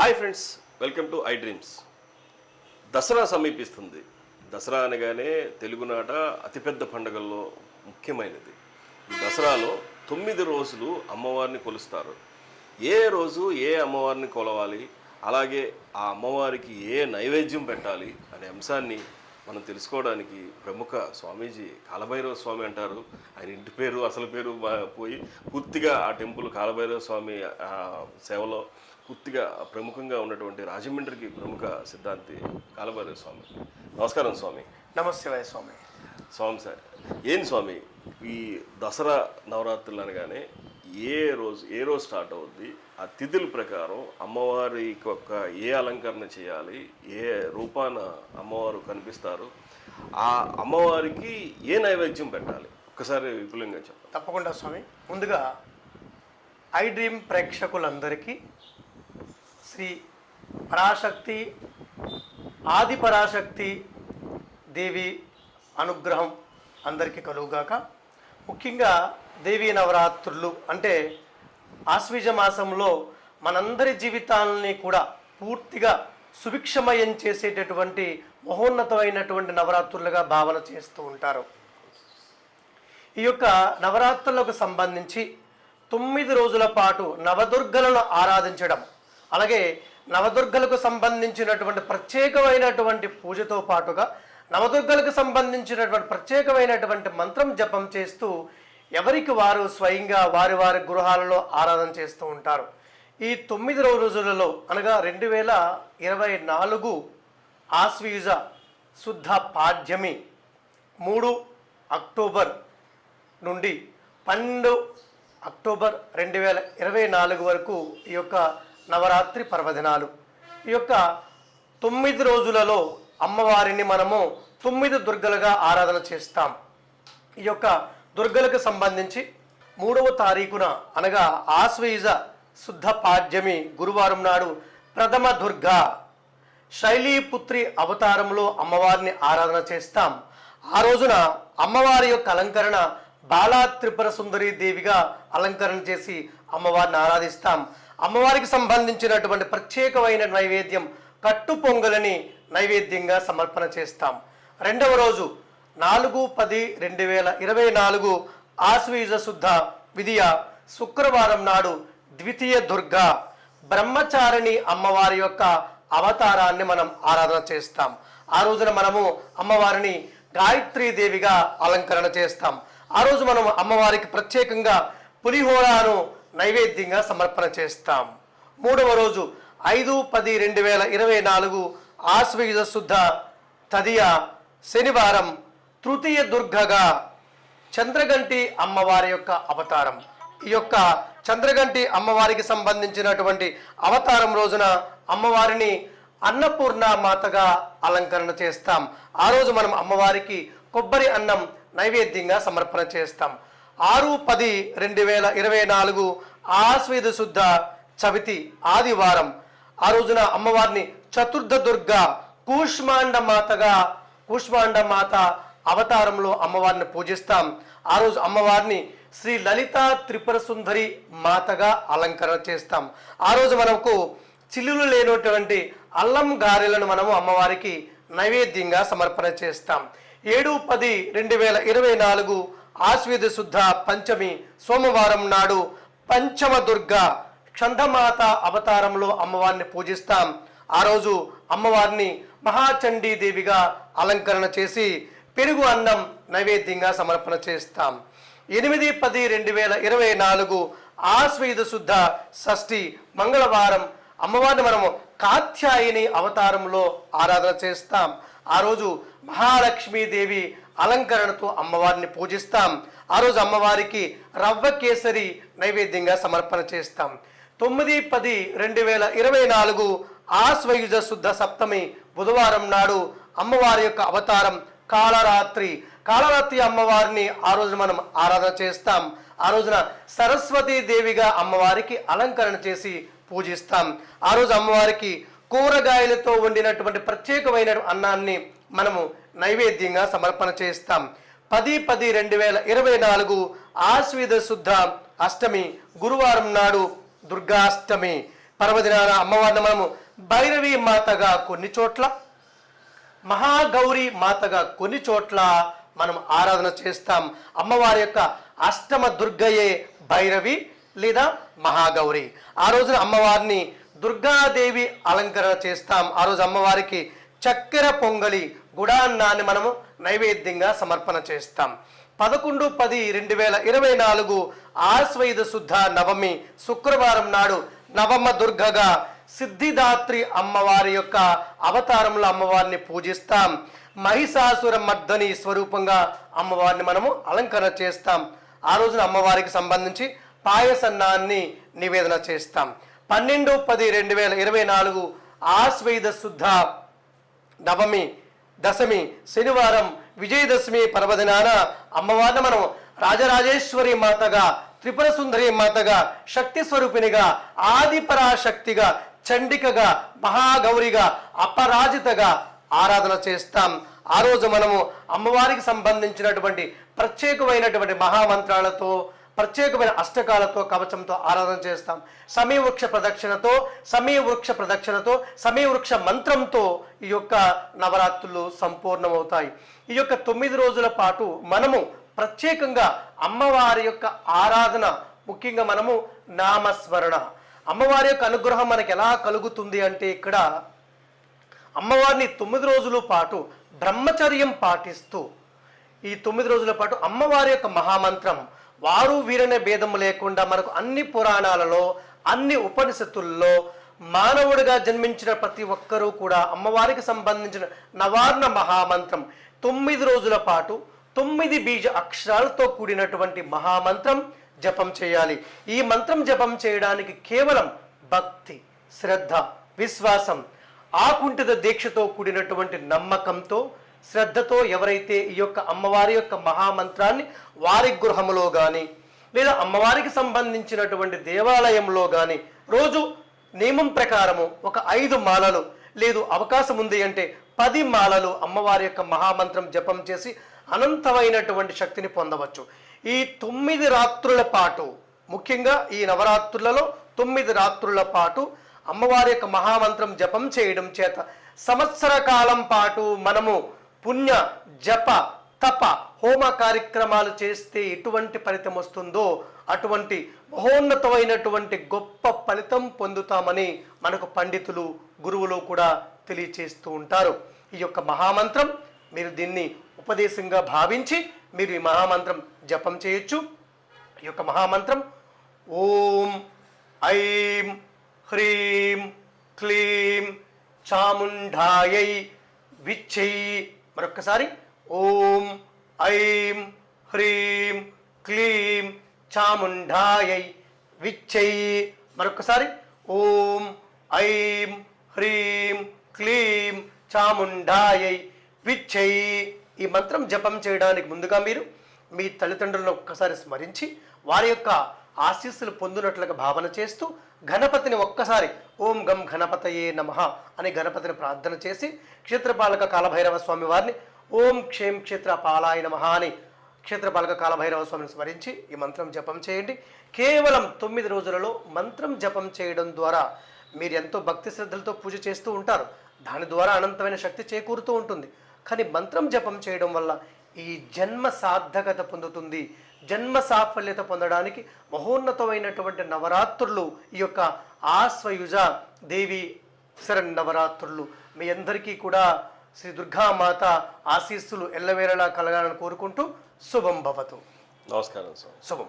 Hi friends welcome to iDreams. Dussehra సమీపిస్తుంది. Dasara అనగానే తెలుగునాట అతిపెద్ద పండుగల్లో ముఖ్యమైనది. ఈ దసరాలో తొమ్మిది రోజులు అమ్మవారిని కొలుస్తారు. ఏ రోజు ఏ అమ్మవారిని కొలవాలి అలాగే ఆ అమ్మవారికి ఏ నైవేద్యం పెట్టాలి అనే అంశాన్ని మనం తెలుసుకోవడానికి ప్రముఖ స్వామీజీ కాలభైరవ స్వామి అంటారు. ఆయన ఇంటి పేరు అసలు పేరు పోయి పూర్తిగా ఆ టెంపుల్ కాలభైరవ స్వామి సేవలో పూర్తిగా ప్రముఖంగా ఉన్నటువంటి రాజమండ్రికి ప్రముఖ సిద్ధాంతి కాలభైరవ స్వామి. నమస్కారం స్వామి. నమస్తే స్వామి. స్వామి సార్ ఏంది స్వామి? ఈ దసరా నవరాత్రులు అనగానే ఏ రోజు ఏ రోజు స్టార్ట్ అవుద్ది? ఆ తిథుల ప్రకారం అమ్మవారి యొక్క ఏ అలంకరణ చేయాలి? ఏ రూపాన అమ్మవారు కనిపిస్తారు? ఆ అమ్మవారికి ఏ నైవేద్యం పెట్టాలి? ఒక్కసారి విపులంగా చెప్పండి. తప్పకుండా స్వామి. ముందుగా ఐ డ్రీమ్ ప్రేక్షకులందరికీ శ్రీ పరాశక్తి ఆది పరాశక్తి దేవి అనుగ్రహం అందరికీ కలుగుగాక. ముఖ్యంగా దేవీ నవరాత్రులు అంటే ఆశ్వీజ మాసంలో మనందరి జీవితాలని కూడా పూర్తిగా సుభిక్షమయం చేసేటటువంటి మహోన్నతమైనటువంటి నవరాత్రులుగా భావన చేస్తూ ఉంటారు. ఈ యొక్క నవరాత్రులకు సంబంధించి తొమ్మిది రోజుల పాటు నవదుర్గలను ఆరాధించడం అలాగే నవదుర్గలకు సంబంధించినటువంటి ప్రత్యేకమైనటువంటి పూజతో పాటుగా నవదుర్గలకు సంబంధించినటువంటి ప్రత్యేకమైనటువంటి మంత్రం జపం చేస్తూ ఎవరికి వారు స్వయంగా వారి వారి గృహాలలో ఆరాధన చేస్తూ ఉంటారు. ఈ తొమ్మిది రోజులలో అనగా రెండు వేల ఇరవై నాలుగు ఆశ్వీజ శుద్ధ పాడ్యమి మూడు అక్టోబర్ నుండి పన్నెండు అక్టోబర్ రెండు వేల ఇరవై నాలుగు వరకు ఈ యొక్క నవరాత్రి పర్వదినాలు. ఈ యొక్క తొమ్మిది రోజులలో అమ్మవారిని మనము తొమ్మిది దుర్గలుగా ఆరాధన చేస్తాం. ఈ యొక్క దుర్గలకు సంబంధించి మూడవ తారీఖున అనగా ఆశ్వయుజ శుద్ధ పాడ్యమి గురువారం నాడు ప్రథమ దుర్గా శైలీపుత్రి అవతారంలో అమ్మవారిని ఆరాధన చేస్తాం. ఆ రోజున అమ్మవారి యొక్క అలంకరణ బాలా త్రిపుర సుందరి దేవిగా అలంకరణ చేసి అమ్మవారిని ఆరాధిస్తాం. అమ్మవారికి సంబంధించినటువంటి ప్రత్యేకమైన నైవేద్యం కట్టు పొంగలని నైవేద్యంగా సమర్పణ చేస్తాం. రెండవ రోజు నాలుగు పది రెండు వేల ఇరవై నాలుగు ఆశ్వీజ శుద్ధ విధియ శుక్రవారం నాడు ద్వితీయ దుర్గా బ్రహ్మచారిణి అమ్మవారి యొక్క అవతారాన్ని మనం ఆరాధన చేస్తాం. ఆ రోజున మనము అమ్మవారిని దేవిగా అలంకరణ చేస్తాం. ఆ రోజు మనం అమ్మవారికి ప్రత్యేకంగా పులిహోరాను నైవేద్యంగా సమర్పణ చేస్తాం. మూడవ రోజు ఐదు పది రెండు వేల ఇరవై నాలుగు ఆశ్వయుజ శుద్ధ తదియ శనివారం తృతీయ దుర్గగా చంద్రగంటి అమ్మవారి యొక్క అవతారం. ఈ యొక్క చంద్రగంటి అమ్మవారికి సంబంధించినటువంటి అవతారం రోజున అమ్మవారిని అన్నపూర్ణ మాతగా అలంకరణ చేస్తాం. ఆ రోజు మనం అమ్మవారికి కొబ్బరి అన్నం నైవేద్యంగా సమర్పణ చేస్తాం. ఆరు పది రెండు వేల ఇరవై నాలుగు ఆశ్వేద శుద్ధ చవితి ఆదివారం. ఆ రోజున అమ్మవారిని చతుర్థ దుర్గ కూష్మాండ మాతగా కూష్మాండ మాత అవతారంలో అమ్మవారిని పూజిస్తాం. ఆ రోజు అమ్మవారిని శ్రీ లలిత త్రిపుర సుందరి మాతగా అలంకరణ చేస్తాం. ఆ రోజు మనకు చిల్లులు లేనటువంటి అల్లం గారెలను మనము అమ్మవారికి నైవేద్యంగా సమర్పణ చేస్తాం. ఏడు పది రెండు వేల ఇరవై నాలుగు ఆశ్వేద శుద్ధ పంచమి సోమవారం నాడు పంచమ దుర్గ చందమాత అవతారంలో అమ్మవారిని పూజిస్తాం. ఆ రోజు అమ్మవారిని మహాచండీ దేవిగా అలంకరణ చేసి పెరుగు అన్నం నైవేద్యంగా సమర్పణ చేస్తాం. ఎనిమిది పది రెండు వేల ఇరవై నాలుగు ఆశ్వేద శుద్ధ షష్ఠి మంగళవారం అమ్మవారిని మనము కాత్యాయిని అవతారంలో ఆరాధన చేస్తాం. ఆ రోజు మహాలక్ష్మీదేవి అలంకరణతో అమ్మవారిని పూజిస్తాం. ఆ రోజు అమ్మవారికి రవ్వ కేసరి నైవేద్యంగా సమర్పణ చేస్తాం. తొమ్మిది పది రెండు వేల ఇరవై నాలుగు ఆశ్వయుజ శుద్ధ సప్తమి బుధవారం నాడు అమ్మవారి యొక్క అవతారం కాళరాత్రి. కాళరాత్రి అమ్మవారిని ఆ రోజు మనం ఆరాధన చేస్తాం. ఆ రోజున సరస్వతీ దేవిగా అమ్మవారికి అలంకరణ చేసి పూజిస్తాం. ఆ రోజు అమ్మవారికి కూరగాయలతో వండినటువంటి ప్రత్యేకమైన అన్నాన్ని మనము నైవేద్యంగా సమర్పణ చేస్తాం. పది పది రెండు వేల ఇరవై నాలుగు ఆశ్వీద శుద్ధ అష్టమి గురువారం నాడు దుర్గాష్టమి. పర్వదినాన అమ్మవారిని మనము భైరవి మాతగా కొన్ని చోట్ల మహాగౌరి మాతగా కొన్ని చోట్ల మనం ఆరాధన చేస్తాం. అమ్మవారి యొక్క అష్టమ దుర్గయే భైరవి లేదా మహాగౌరి. ఆ రోజున అమ్మవారిని దుర్గాదేవి అలంకరణ చేస్తాం. ఆ రోజు అమ్మవారికి చక్కెర పొంగలి గుడాన్నాన్ని మనము నైవేద్యంగా సమర్పణ చేస్తాం. పదకొండు పది రెండు వేల ఇరవై నాలుగు ఆశ్వయుధ శుద్ధ నవమి శుక్రవారం నాడు నవమ దుర్గగా సిద్ధిదాత్రి అమ్మవారి యొక్క అవతారంలో అమ్మవారిని పూజిస్తాం. మహిషాసుర మర్దని స్వరూపంగా అమ్మవారిని మనము అలంకరణ చేస్తాం. ఆ రోజున అమ్మవారికి సంబంధించి పాయసన్నాన్ని నివేదన చేస్తాం. పన్నెండు పది రెండు వేల ఇరవై నాలుగు ఆశ్వైద శుద్ధ నవమి దశమి శనివారం విజయదశమి పర్వదినాన అమ్మవారిని మనం రాజరాజేశ్వరి మాతగా త్రిపుర సుందరి మాతగా శక్తి స్వరూపినిగా ఆదిపరాశక్తిగా చండికగా మహాగౌరిగా అపరాజితగా ఆరాధన చేస్తాం. ఆ రోజు మనము అమ్మవారికి సంబంధించినటువంటి ప్రత్యేకమైనటువంటి మహామంత్రాలతో ప్రత్యేకమైన అష్టకాలతో కవచంతో ఆరాధన చేస్తాం. సమీవృక్ష ప్రదక్షిణతో సమీవృక్ష ప్రదక్షిణతో సమీవృక్ష మంత్రంతో ఈ యొక్క నవరాత్రులు సంపూర్ణమవుతాయి. ఈ యొక్క తొమ్మిది రోజుల పాటు మనము ప్రత్యేకంగా అమ్మవారి యొక్క ఆరాధన ముఖ్యంగా మనము నామస్మరణ. అమ్మవారి యొక్క అనుగ్రహం మనకు ఎలా కలుగుతుంది అంటే ఇక్కడ అమ్మవారిని తొమ్మిది రోజుల పాటు బ్రహ్మచర్యం పాటిస్తూ ఈ తొమ్మిది రోజుల పాటు అమ్మవారి యొక్క మహామంత్రం వారు వీరనే భేదం లేకుండా మనకు అన్ని పురాణాలలో అన్ని ఉపనిషత్తుల్లో మానవుడిగా జన్మించిన ప్రతి ఒక్కరూ కూడా అమ్మవారికి సంబంధించిన నవార్ణ మహామంత్రం తొమ్మిది రోజుల పాటు తొమ్మిది బీజ అక్షరాలతో కూడినటువంటి మహామంత్రం జపం చేయాలి. ఈ మంత్రం జపం చేయడానికి కేవలం భక్తి శ్రద్ధ విశ్వాసం ఆకుంఠిత దీక్షతో కూడినటువంటి నమ్మకంతో శ్రద్ధతో ఎవరైతే ఈ యొక్క అమ్మవారి యొక్క మహామంత్రాన్ని వారి గృహములో కానీ లేదా అమ్మవారికి సంబంధించినటువంటి దేవాలయంలో కానీ రోజు నియమం ప్రకారము ఒక ఐదు మాలలు లేదు అవకాశం ఉంది అంటే పది మాలలు అమ్మవారి యొక్క మహామంత్రం జపం చేసి అనంతమైనటువంటి శక్తిని పొందవచ్చు. ఈ తొమ్మిది రాత్రుల పాటు ముఖ్యంగా ఈ నవరాత్రులలో తొమ్మిది రాత్రుల పాటు అమ్మవారి యొక్క మహామంత్రం జపం చేయడం చేత సంవత్సర కాలం పాటు మనము పుణ్య జప తప హోమ కార్యక్రమాలు చేస్తే ఎటువంటి ఫలితం వస్తుందో అటువంటి మహోన్నతమైనటువంటి గొప్ప ఫలితం పొందుతామని మనకు పండితులు గురువులు కూడా తెలియచేస్తూ ఉంటారు. ఈ యొక్క మహామంత్రం మీరు దీన్ని ఉపదేశంగా భావించి మీరు ఈ మహామంత్రం జపం చేయొచ్చు. ఈ యొక్క మహామంత్రం ఓం ఐం హ్రీం క్లీం చాముండాయై విచ్చై మరొక్కసారి ఓం ఐం హ్రీం క్లీం చాముండాయై విచ్చై. మరొక్కసారి ఓం ఐం హ్రీం క్లీం చాముండాయై విచ్చై. ఈ మంత్రం జపం చేయడానికి ముందుగా మీరు మీ తల్లిదండ్రులను ఒక్కసారి స్మరించి వారి యొక్క ఆశీస్సులు పొందినట్లుగా భావన చేస్తూ గణపతిని ఒక్కసారి ఓం గం గణపతయే నమ అని గణపతిని ప్రార్థన చేసి క్షేత్రపాలక కాలభైరవ స్వామి వారిని ఓం క్షేం క్షేత్ర పాలాయ నమ అని క్షేత్రపాలక కాలభైరవ స్వామిని స్మరించి ఈ మంత్రం జపం చేయండి. కేవలం తొమ్మిది రోజులలో మంత్రం జపం చేయడం ద్వారా మీరు ఎంతో భక్తి శ్రద్ధలతో పూజ చేస్తూ ఉంటారు. దాని ద్వారా అనంతమైన శక్తి చేకూరుతూ ఉంటుంది. కానీ మంత్రం జపం చేయడం వల్ల ఈ జన్మ సార్థకత పొందుతుంది. జన్మ సాఫల్యత పొందడానికి మహోన్నతమైనటువంటి నవరాత్రులు ఈ యొక్క ఆశ్వయుజ దేవి శరణ్ నవరాత్రులు. మీ అందరికీ కూడా శ్రీ దుర్గామాత ఆశీస్సులు ఎల్లవేళలా కలగాలని కోరుకుంటూ శుభం భవతు. నమస్కారం శుభం.